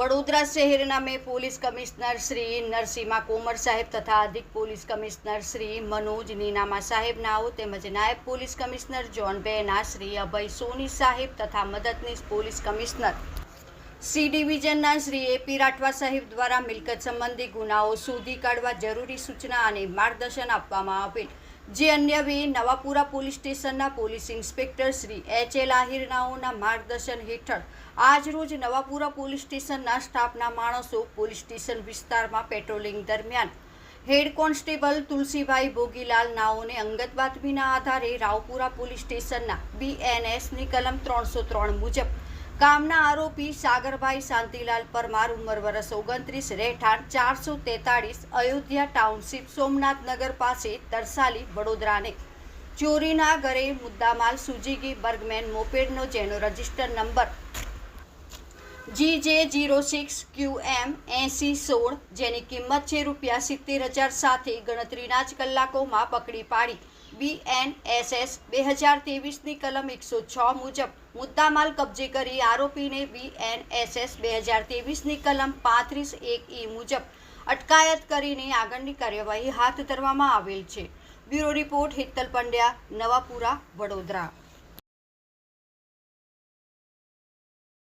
વડોદરા શહેરના મેં police commissioner Shri Narasimha Komar સાહેબ તથા અધિક પોલીસ કમિશનર શ્રી મનોજ નીનામા સાહેબ નાઓ તેમજ નાયબ પોલીસ કમિશનર જોન બેના શ્રી અભય સોની સાહેબ તથા મદદનીશ પોલીસ કમિશનર. સી ડિવિઝનના શ્રી એપી રાઠવા સાહેબ દ્વારા મિલકત સંબંધી ગુનાઓ શોધી કાઢવા જરૂરી સૂચના અને માર્ગદર્શન આપવામાં આવેલ. જે અન્ય બે નવાપુરા પોલીસ સ્ટેશનના police inspector Shri H L આહિરનાઓના માર્ગદર્શન હેઠળ આજરોજ નવાપુરા પોલીસ સ્ટેશનના સ્ટાફના માણસો પોલીસ સ્ટેશન વિસ્તારમાં પેટ્રોલિંગ દરમિયાન હેડ કોન્સ્ટેબલ તુલસીભાઈ ભોગીલાલ નાઓને અંગત બાતમીના આધારે રાવપુરા પોલીસ સ્ટેશનના બીએનએસની કલમ ત્રણસો ત્રણ મુજબ કામના આરોપી સાગરભાઈ શાંતિલાલ પરમાર ઉંમર વર્ષ ઓગણત્રીસ, રહેઠાણ ચારસો તેતાળીસ, અયોધ્યા ટાઉનશીપ સોમનાથનગર પાસે તરસાલી, વડોદરાને. ચોરીના ઘરે મુદ્દામાલ, સુજીગી, બર્ગમેન, મોપેડનો જેનો રજિસ્ટર નંબર જી જે જીરો સિક્સ ક્યુ એમ એંસી સોળ જેની કિંમત છે રૂપિયા સિત્તેર હજાર સાથે ગણતરીના જ કલાકોમાં પકડી પાડી. બીએનએસએસ બે હજાર ત્રેવીસની કલમ એકસો છ મુજબ મુદ્દામાલ કબજે કરી આરોપીને બીએનએસએસ બે હજાર ત્રેવીસની કલમ પાંત્રીસ એક ઈ મુજબ અટકાયત કરીને આગળની કાર્યવાહી હાથ ધરવામાં આવેલ છે. Bureau report Hittal Pandya, Navapura, Vadodara.